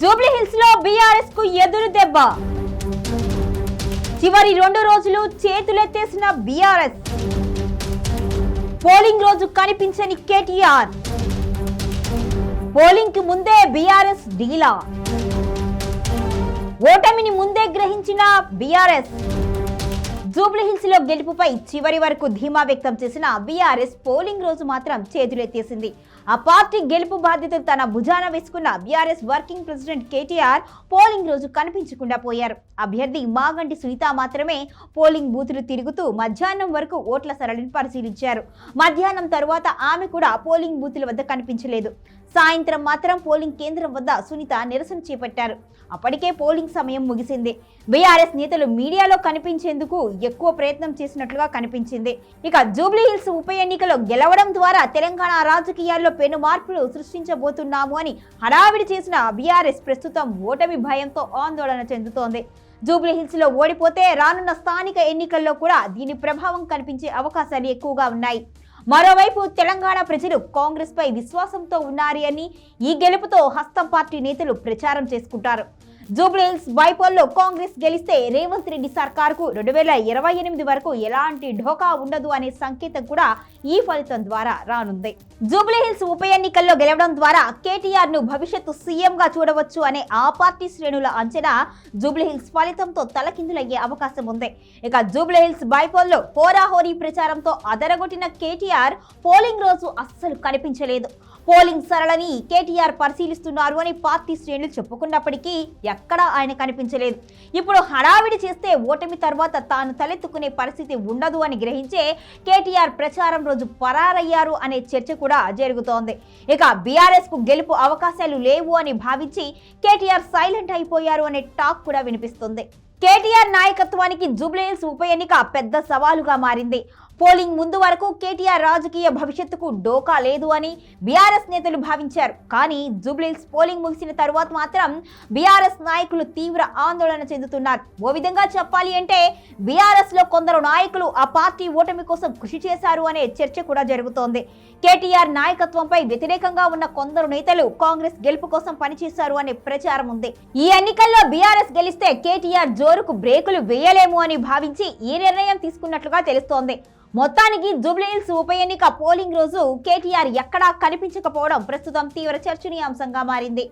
Jubilee హిల్స్లో బీఆర్ఎస్కు ఎదురు దెబ్బ. చివరి రెండు రోజులు చేతులెత్తేసిన బీఆర్ఎస్. పోలింగ్ రోజు కనిపించని కేటీఆర్. పోలింగ్కి ముందే బీఆర్ఎస్ డీలా ఓటమిని ముందే గ్రహించిన బీఆర్ఎస్. జూబ్లీహిల్స్లో గెలుపుపై చివరి వరకు ధీమా వ్యక్తం చేసిన బీఆర్ఎస్ పోలింగ్ రోజు మాత్రం చేతులెత్తేసింది. ఆ పార్టీ గెలుపు బాధ్యతలు తన భుజాన వేసుకున్న BRS working president KTR polling రోజు కనిపించకుండా పోయారు. అభ్యర్థి మాగంటి సునీత మాత్రమే పోలింగ్ బూతులు తిరుగుతూ మధ్యాహ్నం వరకు ఓట్ల సరళిని పరిశీలించారు. మధ్యాహ్నం తరువాత ఆమె కూడా పోలింగ్ బూతుల వద్ద కనిపించలేదు. సాయంత్రం మాత్రం పోలింగ్ కేంద్రం వద్ద సునీత నిరసన చేపట్టారు. అప్పటికే పోలింగ్ సమయం ముగిసింది. బీఆర్ఎస్ నేతలు మీడియాలో కనిపించేందుకు ఎక్కువ ప్రయత్నం చేసినట్లుగా కనిపించింది. ఇక జూబ్లీహిల్స్ ఉప ఎన్నికలో గెలవడం ద్వారా తెలంగాణ రాజకీయాల్లో పెను మార్పులు సృష్టించబోతున్నాము అని హడావిడి చేసిన బీఆర్ఎస్ ప్రస్తుతం ఓటమి భయంతో ఆందోళన చెందుతోంది. జూబ్లీహిల్స్లో ఓడిపోతే రానున్న స్థానిక ఎన్నికల్లో కూడా దీని ప్రభావం కనిపించే అవకాశాలు ఎక్కువగా ఉన్నాయి. మరోవైపు తెలంగాణ ప్రజలు కాంగ్రెస్ పై విశ్వాసంతో ఉన్నారు అని ఈ గెలుపుతో హస్తం పార్టీ నేతలు ప్రచారం చేసుకుంటారు. జూబ్లీహిల్స్ బైపోల్లో కాంగ్రెస్ గెలిస్తే రేవంత్ రెడ్డి సర్కార్కు రెండు వేల ఇరవై ఎనిమిది వరకు ఎలాంటి ఢోకా ఉండదు అనే సంకేతం కూడా ఈ ఫలితం ద్వారా రానుంది. జూబ్లీహిల్స్ ఉప ఎన్నికల్లో గెలవడం ద్వారా కేటీఆర్ను భవిష్యత్తు సీఎం గా చూడవచ్చు అనే ఆ పార్టీ శ్రేణుల అంచనా జూబ్లీహిల్స్ ఫలితంతో తలకిందులయ్యే అవకాశం ఉంది. ఇక జూబ్లీహిల్స్ బైపోల్లో హోరాహోరీ ప్రచారంతో అదరగొట్టిన కేటీఆర్ పోలింగ్ రోజు అస్సలు కనిపించలేదు. పోలింగ్ సరళని కేటీఆర్ పరిశీలిస్తున్నారు అని పార్టీ శ్రేణులు చెప్పుకున్నప్పటికీ ఎక్కడా ఆయన కనిపించలేదు. ఇప్పుడు హడావిడి చేస్తే ఓటమి తర్వాత తాను తలెత్తుకునే పరిస్థితి ఉండదు అని గ్రహించే కేటీఆర్ ప్రచారం రోజు పరారయ్యారు అనే చర్చ కూడా జరుగుతోంది. ఇక బీఆర్ఎస్కు గెలుపు అవకాశాలు లేవు అని భావించి కేటీఆర్ సైలెంట్ అయిపోయారు అనే టాక్ కూడా వినిపిస్తుంది. కేటీఆర్ నాయకత్వానికి జూబ్లీహిల్స్ ఉప ఎన్నిక పెద్ద సవాలుగా మారింది. పోలింగ్ ముందు వరకు కేటీఆర్ రాజకీయ భవిష్యత్తుకు డోకా లేదు అని బీఆర్ఎస్ నేతలు భావించారు. కానీ జూబ్లీహిల్స్ పోలింగ్ ముగిసిన తరువాత మాత్రం బీఆర్ఎస్ నాయకులు తీవ్ర ఆందోళన చెందుతున్నారు. ఓ విధంగా చెప్పాలి అంటే బీఆర్ఎస్లో కొందరు నాయకులు ఆ పార్టీ ఓటమి కోసం కృషి చేశారు అనే చర్చ కూడా జరుగుతోంది. కేటీఆర్ నాయకత్వంపై వ్యతిరేకంగా ఉన్న కొందరు నేతలు కాంగ్రెస్ గెలుపు కోసం పనిచేశారు అనే ప్రచారం ఉంది. ఈ ఎన్నికల్లో బీఆర్ఎస్ గెలిస్తే కేటీఆర్ జోరుకు బ్రేకులు వేయలేము అని భావించి ఈ నిర్ణయం తీసుకున్నట్లుగా తెలుస్తోంది. మొత్తానికి జూబ్లీహిల్స్ ఉప ఎన్నిక పోలింగ్ రోజు కేటీఆర్ ఎక్కడా కనిపించకపోవడం ప్రస్తుతం తీవ్ర చర్చనీయాంశంగా మారింది.